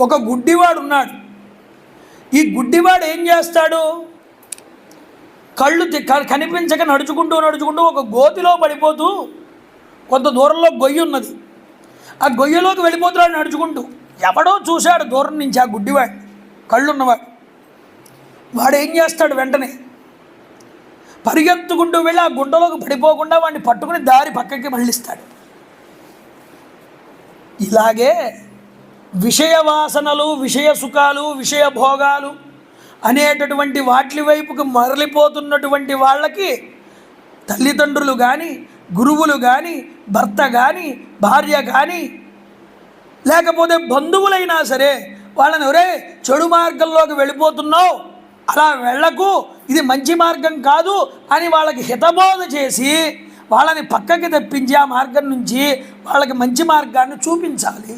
ఒక గుడ్డివాడు ఉన్నాడు. ఈ గుడ్డివాడు ఏం చేస్తాడు? కళ్ళు కనిపించక నడుచుకుంటూ నడుచుకుంటూ ఒక గోతిలో పడిపోతూ కొంత దూరంలో గొయ్యి ఉన్నది. ఆ గొయ్యలోకి వెళ్ళిపోతున్నాడు నడుచుకుంటూ ఎవడో చూశాడు దూరం నుంచి ఆ గుడ్డివాడు కళ్ళున్నవాడు. వాడు ఏం చేస్తాడు వెంటనే? పరిగెత్తుకుంటూ వెళ్ళి ఆ గుండలోకి పడిపోకుండా వాడిని పట్టుకుని దారి పక్కకి మళ్ళిస్తాడు. ఇలాగే విషయ వాసనలు విషయ సుఖాలు విషయ భోగాలు అనేటటువంటి వాటి వైపుకు మరలిపోతున్నటువంటి వాళ్ళకి తల్లిదండ్రులు కానీ గురువులు కానీ భర్త కానీ భార్య కానీ లేకపోతే బంధువులైనా సరే వాళ్ళని ఒరే చెడు మార్గంలోకి వెళ్ళిపోతున్నావు అలా వెళ్ళకు ఇది మంచి మార్గం కాదు అని వాళ్ళకి హితబోధ చేసి వాళ్ళని పక్కకి తెప్పించి ఆ మార్గం నుంచి వాళ్ళకి మంచి మార్గాన్ని చూపించాలి.